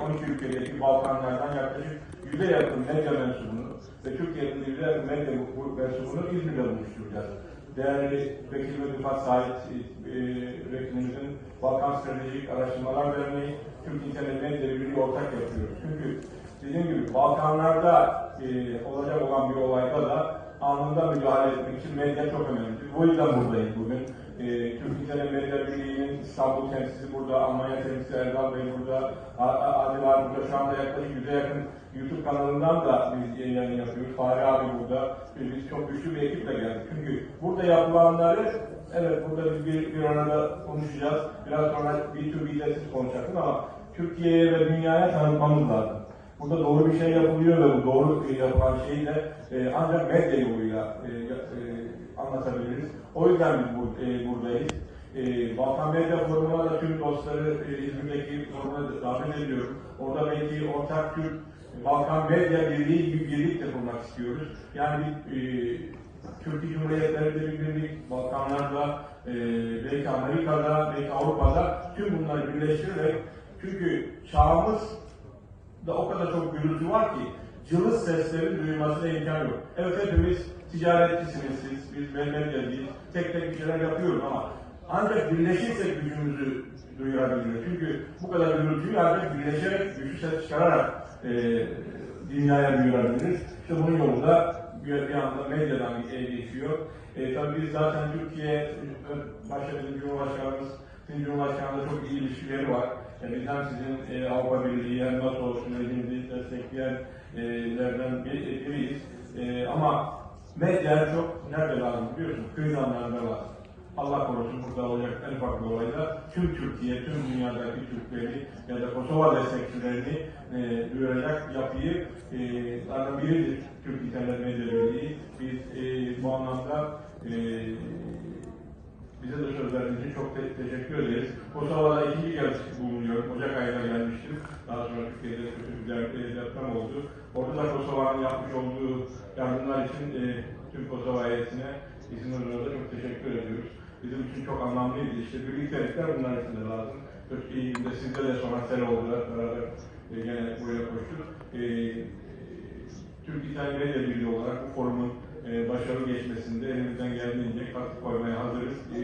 12 ülkedeki Balkanlardan yaklaşık yüze yakın medya mensubunu ve Türkiye'nin yüze yakın medya mensubunu İzmir'de buluşturacağız. Değerli Vekil ve Rıfat Sait e, Vekilimizin Balkan Stratejik Araştırmalar Derneği, Türk İnternet Medya Birliği ortak yapıyoruz. Çünkü dediğim gibi Balkanlarda e, olacak olan bir olayda da anında müdahale etmek için medya çok önemli. O yüzden buradayız bugün. E, Türk İnternet Medya Birliği'nin İstanbul temsilcisi burada, Almanya temsilcisi Erdal Bey burada, Adil abi burada. Şu anda yaklaşık yüze yakın YouTube kanalından da biz yayın yapıyoruz. Fahri abi burada. Biz çok güçlü bir ekiple geldik. Çünkü burada yapılanları Evet, burada biz bir, bir arada konuşacağız. Biraz sonra B2B'de siz ama Türkiye'ye ve dünyaya tanıtmamız lazım. Burada doğru bir şey yapılıyor ve bu doğru yapılan şeyi de e, ancak medya yoluyla e, e, anlatabiliriz. O yüzden biz bu, e, buradayız. E, Balkan Medya Forumu'na da tüm dostları e, İzmir'deki forumuna da davet ediyorum. Orada belki ortak Türk Balkan Medya Birliği gibi bir birlik de kurmak istiyoruz. Yani e, Türkiye Cumhuriyetleri bir birlik, Balkanlarda, e, belki Amerika'da, belki Avrupa'da tüm bunları birleştirerek çünkü çağımız da o kadar çok gürültü var ki cılız seslerin duyulmasına imkan yok. Evet hepimiz ticaretçisiniz siz, biz medyacıyız, tek tek bir şeyler yapıyoruz ama ancak birleşirsek gücümüzü duyurabiliriz. Çünkü bu kadar gürültüyü ancak birleşerek, güçlü ses çıkararak e, dünyaya duyurabiliriz. İşte bunun yolu da bir, bir anda medyadan geçiyor. E, tabii biz zaten Türkiye, e, başta bizim Cumhurbaşkanımız, sizin Cumhurbaşkanı'nda çok iyi ilişkileri var. Yani biz hem sizin e, Avrupa Birliği hem NATO sürecinizi destekleyenlerden bir, biriyiz. E, ama medya çok nerede lazım biliyorsun? Kriz anlarında lazım. Allah korusun burada olacak en ufak bir olayda tüm Türkiye, tüm dünyadaki Türkleri ya da Kosova destekçilerini e, duyuracak yapıyı e, zaten biridir Türk İnternet Medya Birliği. Biz e, bu anlamda e, yardımlar için e, tüm Kosova heyetine İzmir Odası'na çok teşekkür ediyoruz. Bizim için çok anlamlıydı. İşte birliktelikler bunlar için de lazım. Türkiye'de sizde de sonra sel oldular. Beraber e, gene buraya koştuk. E, Türk İtalya Medya Birliği olarak bu forumun e, başarılı geçmesinde elimizden geldiğince katkı koymaya hazırız e,